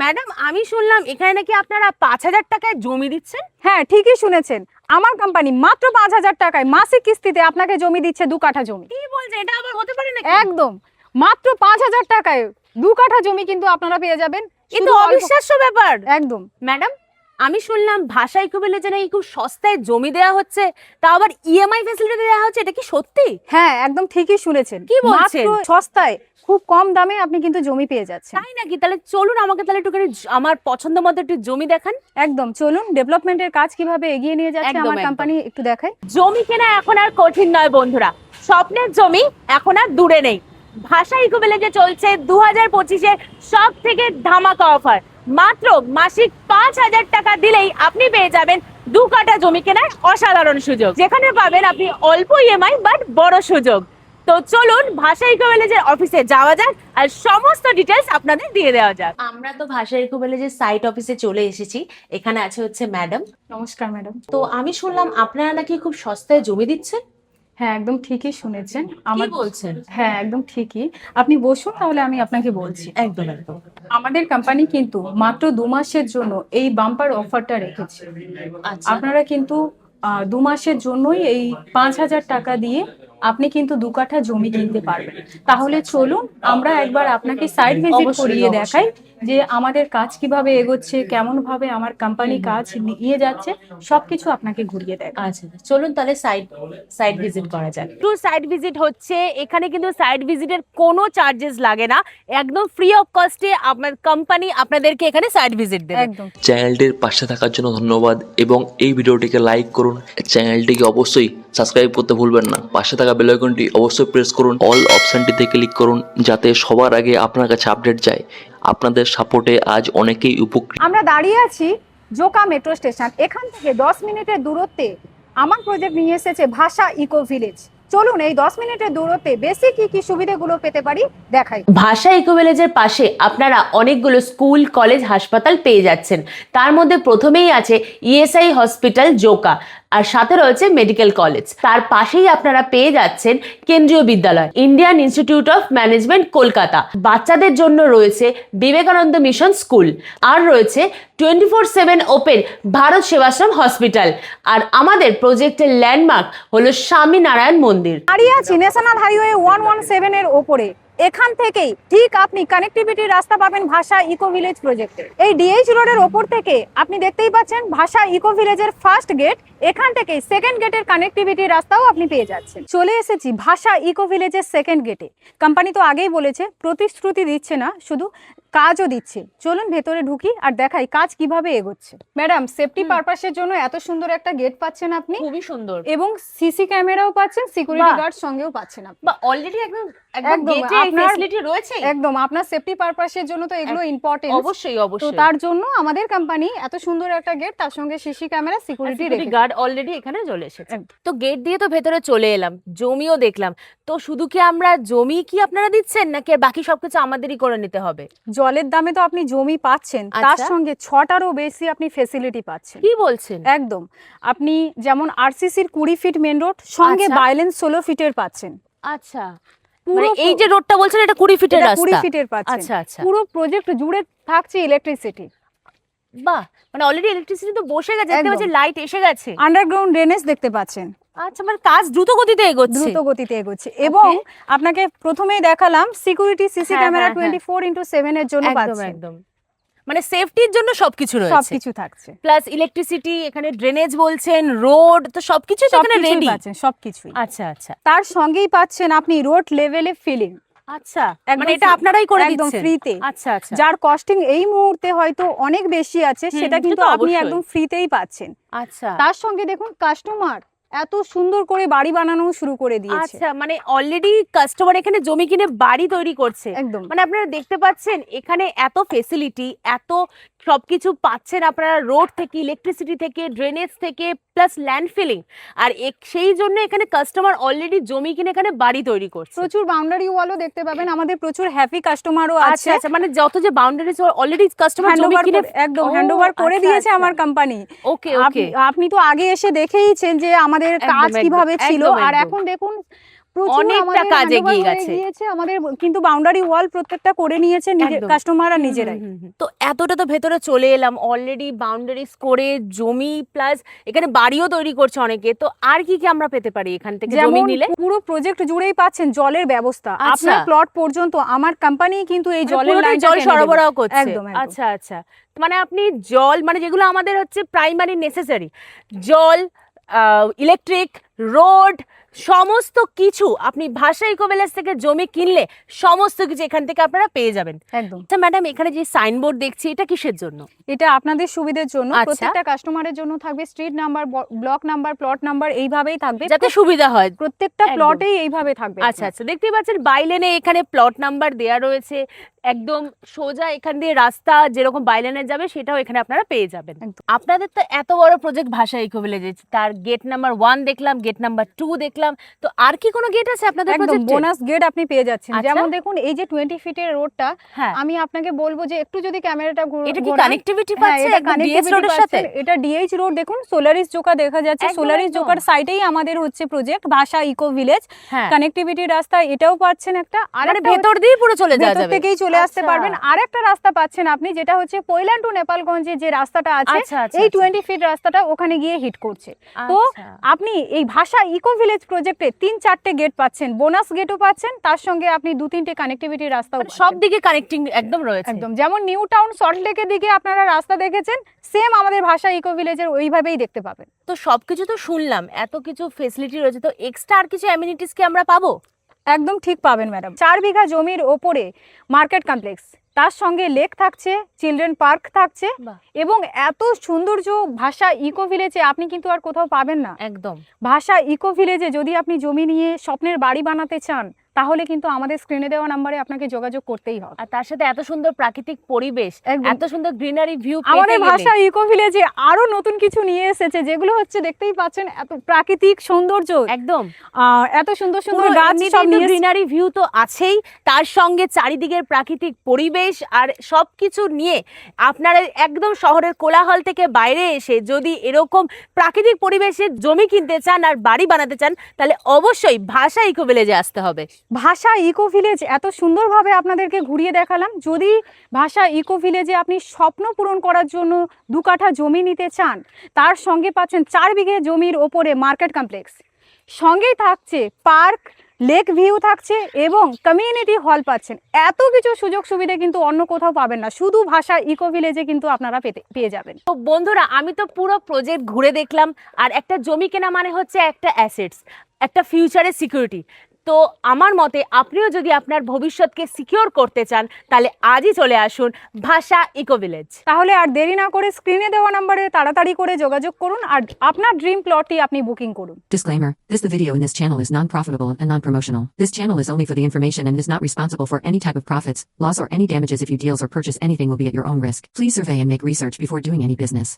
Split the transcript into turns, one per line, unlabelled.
Madam আমি শুনলাম এখানে নাকি আপনারা পাঁচ হাজার টাকায় জমি দিচ্ছেন?
হ্যাঁ ঠিকই শুনেছেন। আমার কোম্পানি মাত্র পাঁচ হাজার টাকায় মাসিক কিস্তিতে আপনাকে জমি দিচ্ছে দু কাঠা জমি।
কি বলছে এটা আবার হতে পারে না
একদম। মাত্র পাঁচ হাজার টাকায় দু কাঠা জমি কিন্তু আপনারা পেয়ে যাবেন।
কিন্তু অবিশ্বাস্য ব্যাপার।
একদম।
ম্যাডাম আমি শুনলাম ভাষা ইকুবেলেজে নাকি খুব সস্তায় জমি দেওয়া হচ্ছে তা আবার ইএমআই ফ্যাসিলিটি দেওয়া হচ্ছে এটা কি সত্যি?
হ্যাঁ একদম ঠিকই শুনেছেন।
কি বলছেন?
সস্তায় খুব কম দামে আপনি কিন্তু জমি পেয়ে যাচ্ছেন।
তাই নাকি? তাহলে চলুন আমাকে তাহলে একটুখানি আমার পছন্দ মতো একটু জমি দেখান।
একদম চলুন ডেভেলপমেন্টের কাজ কীভাবে এগিয়ে নিয়ে যাচ্ছে আমার কোম্পানি একটু দেখাই।
জমি কেনা এখন আর কঠিন নয় বন্ধুরা। স্বপ্নের জমি এখন আর দূরে নেই। ভাষা ইকোভিলেজে চলছে দু হাজার পঁচিশের সব থেকে ধামাকা অফার মাত্র মাসিক পাঁচ হাজার টাকা দিলেই আপনি পেয়ে যাবেন দু কাটা জমি কেনার অসাধারণ সুযোগ। যেখানে পাবেন আপনি অল্প ইএমআই বাট বড় সুযোগ। তো চলুন ভাষা ইকোভিলেজের অফিসে যাওয়া যাক আর সমস্ত ডিটেলস আপনাদের দিয়ে দেওয়া যাক। আমরা তো ভাষা ইকোভিলেজের সাইট অফিসে চলে এসেছি। এখানে আছে হচ্ছে ম্যাডাম
নমস্কার ম্যাডাম
তো আমি শুনলাম আপনারা নাকি খুব সস্তায় জমি দিচ্ছেন?
হ্যাঁ একদম ঠিকই শুনেছেন। আমার
বলছেন?
হ্যাঁ একদম ঠিকই। আপনি বসুন তাহলে আমি আপনাকে বলছি।
একদম একদম।
আমাদের কোম্পানি কিন্তু মাত্র দু মাসের জন্য এই বাম্পার অফারটা রেখেছে।
আচ্ছা।
আপনারা কিন্তু আহ, দু মাসের জন্যই এই পাঁচ হাজার টাকা দিয়ে আপনি কিন্তু দু কাঠা জমি কিনতে পারবেন। তাহলে চলুন আমরা একবার আপনাকে সাইড ভিজিট করিয়ে দেখাই যে আমাদের কাজ কীভাবে এগোচ্ছে কেমন ভাবে আমার কোম্পানি কাজ নিয়ে যাচ্ছে সবকিছু আপনাকে ঘুরিয়ে দেয়
আচ্ছা চলুন তাহলে সাইড সাইড ভিজিট করা যাক। টু সাইড ভিজিট হচ্ছে এখানে কিন্তু সাইড ভিজিটের কোনো চার্জেস লাগে না। একদম ফ্রি অফ কস্টে আপনার কোম্পানি আপনাদেরকে এখানে সাইড ভিজিট দেবে।
একদম।
চ্যানেলটির পাশে থাকার জন্য ধন্যবাদ এবং এই ভিডিওটিকে লাইক করুন। চ্যানেলটিকে অবশ্যই সাবস্ক্রাইব করতে ভুলবেন না। পাশে থাকা বেল আইকনটি অবশ্যই প্রেস করুন। অল অপশনটিতে ক্লিক করুন যাতে সবার আগে আপনার কাছে আপডেট যায়। আপনাদের সাপোর্টে আজ অনেকেই উপকৃত।
আমরা দাঁড়িয়ে আছি জোকা মেট্রো স্টেশন এখান থেকে দশ মিনিটের দূরত্বে আমার প্রজেক্ট নিয়ে এসেছে ভাষা ইকো ভিলেজ চলুন এই দশ মিনিটের দূরত্বে বেশি কি কি সুবিধাগুলো পেতে পারি দেখাই।
ভাষা ইকোভিলেজের পাশে আপনারা অনেকগুলো স্কুল কলেজ হাসপাতাল পেয়ে যাচ্ছেন। তার মধ্যে প্রথমেই আছে ইএসআই হসপিটাল জোকা। আর সাথে রয়েছে মেডিকেল কলেজ তার পাশেই আপনারা পেয়ে যাচ্ছেন Kendriya Vidyalaya Indian Institute of Management Kolkata. বাচ্চাদের জন্য রয়েছে বিবেকানন্দ মিশন স্কুল আর রয়েছে twenty four seven open Bharat Sevashram hospital আর আমাদের প্রজেক্টের ল্যান্ডমার্ক হলো স্বামীনারায়ণ মন্দির।
আছি national highway one one seven এর ওপরে। এখান থেকেই ঠিক আপনি কানেক্টিভিটির রাস্তা পাবেন ভাষা ইকো ভিলেজ প্রজেক্টে এই ডিএইচ রোডের ওপর থেকে আপনি দেখতেই পাচ্ছেন ভাষা ইকো ভিলেজের ফার্স্ট গেট এখান থেকে সেকেন্ড গেটের কানেক্টিভিটির রাস্তাও আপনি পেয়ে যাচ্ছেন। চলে এসেছি ভাষা ইকো ভিলেজের সেকেন্ড গেটে কোম্পানি তো আগেই বলেছে, প্রতিশ্রুতি দিচ্ছে না, শুধু কাজও দিচ্ছে। চলুন ভেতরে ঢুকি আর দেখাই কাজ কীভাবে এগোচ্ছে। ম্যাডাম সেফটি পারপাসের জন্য এত সুন্দর একটা গেট পাচ্ছেন আপনি।
খুবই সুন্দর।
এবং সিসি ক্যামেরাও পাচ্ছেন সিকিউরিটি গার্ড সঙ্গেও পাচ্ছেন আপনি।
বা অলরেডি একদম একদম
আপনার-
ফ্যাসিলিটি রয়েছে?
একদম আপনার সেফটি পারপাসের জন্য তো এগুলো ইম্পর্টেন্ট
অবশ্যই
তো
অবশ্যই।
তার জন্য আমাদের কোম্পানি এত সুন্দর একটা গেট তার সঙ্গে CC camera security
guard already এখানে চলে এসেছে। তো গেট দিয়ে তো ভেতরে চলে এলাম জমিও দেখলাম। তো শুধু কি আমরা জমি কি আপনারা দিচ্ছেন নাকি বাকি সবকিছু আমাদেরই করে নিতে হবে?
জলের দামে তো আপনি জমি পাচ্ছেন তার
আচ্ছা।
সঙ্গে ছটারও বেশি আপনি ফেসিলিটি পাচ্ছেন।
কি বলছেন?
একদম। আপনি যেমন আরসিসির কুড়ি ফিট মেন রোড সঙ্গে
আচ্ছা।
বাইলেন্স ষোলো ফিটের পাচ্ছেন।
আচ্ছা।
পুরো
মানে এই যে রোডটা বলছেন এটা কুড়ি ফিটের
কুড়ি ফিটের পাচ্ছেন।
আচ্ছা আচ্ছা।
পুরো প্রজেক্ট জুড়ে থাকছে ইলেকট্রিসিটি
বাহ! মানে অলরেডি ইলেকট্রিসিটি তো বসে গেছে দেখতে
একদম।
পাচ্ছি লাইট এসে গেছে।
আন্ডারগ্রাউন্ড ড্রেনেজ দেখতে পাচ্ছেন।
আচ্ছা মানে কাজ দ্রুত গতিতে এগোচ্ছে।
দ্রুত গতিতে এগোচ্ছে। এবং আপনাকে প্রথমেই দেখালাম সিকিউরিটি সিসি ক্যামেরা
হ্যাঁ,
টোয়েন্টি ফোর ইন্টু সেভেন এর জন্য
একদম একদম। মানে সেফটির জন্য সবকিছু রয়েছে।
সবকিছু থাকছে।
প্লাস ইলেকট্রিসিটি এখানে ড্রেনেজ বলছেন রোড তো সবকিছু এখানে রেডি
পাচ্ছেন সবকিছুই।
আচ্ছা আচ্ছা।
তার সঙ্গেই পাচ্ছেন আপনি রোড লেভেলে ফিলিং
আচ্ছা মানে এটা আপনারাই করে
একদম ফ্রিতে
আচ্ছা আচ্ছা।
যার কস্টিং এই মুহূর্তে হয়তো অনেক বেশি আছে সেটা কিন্তু আপনি একদম ফ্রিতেই পাচ্ছেন।
আচ্ছা।
তার সঙ্গে দেখুন কাস্টমার এত সুন্দর করে বাড়ি বানানো শুরু করে দিয়েছে।
আচ্ছা মানে অলরেডি কাস্টমার এখানে জমি কিনে বাড়ি তৈরি করছে।
একদম।
মানে আপনারা দেখতে পাচ্ছেন এখানে এত ফেসিলিটি এত সবকিছু পাচ্ছেন আপনারা রোড থেকে ইলেকট্রিসিটি থেকে ড্রেনেজ থেকে প্লাস ল্যান্ড ফিলিং আর সেই জন্য এখানে কাস্টমার অলরেডি জমি কিনে এখানে বাড়ি তৈরি করছে।
প্রচুর বাউন্ডারি ওয়ালও দেখতে পাবেন। আমাদের প্রচুর হ্যাপি কাস্টমারও
আচ্ছা
আছে।
আচ্ছা মানে যত যে বাউন্ডারি অলরেডি কাস্টমার জমি কিনে
একদম হ্যান্ডওভার করে
আচ্ছা,
দিয়েছে
আচ্ছা।
আমার কোম্পানি
ওকে ওকে
আপনি তো আগে এসে দেখেইছেন যে আমাদের কাজ কীভাবে ছিল। আর এখন দেখুন
অনেকটা কাজ
হয়ে
গেছে।
আমাদের কিন্তু বাউন্ডারি ওয়াল প্রত্যেকটা করে নিয়েছে। কাস্টমাররা নিজেরাই
তো এতটা তো ভেতরে চলে এলাম অলরেডি বাউন্ডারিজ করে জমি প্লাস এখানে বাড়িও তৈরি করছে অনেকে তো আর কি কি আমরা পেতে পারি এখান থেকে জমি নিলে
পুরো প্রজেক্ট জুড়েই পাচ্ছেন জলের ব্যবস্থা
আচ্ছা।
আপনার প্লট পর্যন্ত আমার কোম্পানি কিন্তু এই
মানে
জলের
জল সরবরাহ করছে। আচ্ছা আচ্ছা মানে আপনি জল মানে যেগুলো আমাদের হচ্ছে প্রাইমারি নেসেসারি জল ইলেকট্রিক রোড সমস্ত কিছু আপনি ভাষা ইকোভেলেজ থেকে জমি কিনলে সমস্ত কিছু এখান থেকে আপনারা পেয়ে যাবেন।
একদম।
আচ্ছা ম্যাডাম এখানে যে সাইনবোর্ড দেখছি এটা কিসের জন্য?
এটা আপনাদের সুবিধার জন্য।
আচ্ছা।
প্রত্যেকটা কাস্টমারের জন্য থাকবে street number block number plot number এইভাবেই থাকবে।
যাতে সুবিধা হয়।
প্রত্যেকটা প্লটেই এইভাবে থাকবে।
আচ্ছা আচ্ছা দেখতেই পাচ্ছেন বাইলেনে এখানে প্লট নাম্বার দেয়া রয়েছে। একদম সোজা এখান দিয়ে রাস্তা যেরকম বাইলেনে যাবে সেটাও এখানে আপনারা পেয়ে যাবেন। আপনাদের তো এত বড় প্রজেক্ট ভাষা ইকো ভিলেজে তার গেট নাম্বার ওয়ান দেখলাম গেট নাম্বার টু দেখলাম। তো আর কি কোনো গেট আছে আপনাদের
একদম বোনাস গেট আপনি পেয়ে যাচ্ছেন।
আচ্ছা।
যেমন দেখুন এই যে টোয়েন্টি ফিটের রোডটা
হ্যাঁ।
আমি আপনাকে বলব যে একটু যদি ক্যামেরাটা
এটা কি কানেক্টিভিটি পাচ্ছে ডিএস রোডের সাথে?
এটা ডিএইচ রোড দেখুন সোলারিস জোকা দেখা যাচ্ছে। সোলারিস জোকার সাইডেই আমাদের হচ্ছে প্রজেক্ট ভাষা ইকো ভিলেজ
হ্যাঁ।
কানেক্টিভিটি রাস্তা এটাও পাচ্ছেন একটা। আর
মানে ভেতর দিয়ে পুরো চলে যাওয়া
ভেতর
যাবে।
থেকেই চলে আসতে
আচ্ছা।
পারবেন। আর একটা রাস্তা পাচ্ছেন আপনি যেটা হচ্ছে পৈলান টু নেপালগঞ্জে যে রাস্তাটা আছে
আচ্ছা
এই। টোয়েন্টি ফিট রাস্তাটা ওখানে গিয়ে হিট করছে। তো। আপনি এই ভাষা ইকো ভিলেজ প্রজেক্টে তিন চারটে গেট পাচ্ছেন বোনাস গেটও পাচ্ছেন তার সঙ্গে আপনি দু তিনটে কানেক্টিভিটি রাস্তাও
মানে সব দিকে কানেক্টিং একদম রয়েছে।
একদম যেমন নিউ টাউন সল্টলেকের দিকে আপনারা রাস্তা দেখেছেন সেম আমাদের ভাষা ইকো ভিলেজের ওইভাবেই দেখতে পাবেন।
তো সব কিছু তো শুনলাম এত কিছু ফেসিলিটি রয়েছে তো এক্সট্রা আর কিছু অ্যামিনিটিস কি আমরা পাবো?
একদম ঠিক পাবেন ম্যাডাম। চার বিঘা জমির ওপরে মার্কেট কমপ্লেক্স তার সঙ্গে লেক থাকছে চিলড্রেন পার্ক থাকছে এবং এত সৌন্দর্য ভাষা ইকো ভিলেজে আপনি কিন্তু আর কোথাও পাবেন না।
একদম।
ভাষা ইকো ভিলেজে যদি আপনি জমি নিয়ে স্বপ্নের বাড়ি বানাতে চান তাহলে কিন্তু আমাদের স্ক্রিনে দেওয়া নাম্বারে আপনাকে যোগাযোগ করতেই হবে।
আর তার সাথে এত সুন্দর প্রাকৃতিক পরিবেশ এত সুন্দর গ্রিনারি ভিউ
আমাদের ভাষা ইকো ভিলেজে আরও নতুন কিছু নিয়ে এসেছে যেগুলো হচ্ছে দেখতেই পাচ্ছেন এত প্রাকৃতিক সৌন্দর্য।
একদম।
এত সুন্দর সুন্দর গাছ সব
গ্রিনারি ভিউ তো আছেই। তার সঙ্গে চারিদিকের প্রাকৃতিক পরিবেশ আর সবকিছু নিয়ে আপনারা একদম শহরের কোলাহল থেকে বাইরে এসে যদি এরকম প্রাকৃতিক পরিবেশে জমি কিনতে চান আর বাড়ি বানাতে চান তাহলে অবশ্যই ভাষা ইকো ভিলেজে আসতে হবে।
ভাষা ইকো ভিলেজ এত সুন্দরভাবে আপনাদেরকে ঘুরিয়ে দেখালাম। যদি ভাষা ইকো ভিলেজে আপনি স্বপ্ন পূরণ করার জন্য দু কাঠা জমি নিতে চান, তার সঙ্গে পাচ্ছেন চার বিঘে জমির ওপরে মার্কেট কমপ্লেক্স সঙ্গেই থাকছে পার্ক লেক ভিউ থাকছে এবং কমিউনিটি হল পাচ্ছেন। এত কিছু সুযোগ সুবিধা কিন্তু অন্য কোথাও পাবেন না। শুধু ভাষা ইকো ভিলেজে কিন্তু আপনারা পেতে, পেয়ে যাবেন।
তো বন্ধুরা, আমি তো পুরো প্রজেক্ট ঘুরে দেখলাম। আর একটা জমি কেনা মানে হচ্ছে একটা অ্যাসেটস একটা ফিউচারের সিকিউরিটি তো আমার মতে আপনিও যদি আপনার ভবিষ্যৎকে সিকিউর করতে চান তাহলে আজই চলে আসুন ভাষা ইকো ভিলেজ
তাহলে আর দেরি না করে স্ক্রিনে দেওয়া নাম্বারে তাড়াতাড়ি করে যোগাযোগ করুন আর আপনার ড্রিম প্লটটি আপনি বুকিং করুন
Disclaimer This the video in this channel is non profitable and non promotional. This channel is only for the information and is not responsible for any type of profits, loss, or any damages if you deals or purchase anything will be at your own risk. Please survey and make research before doing any business.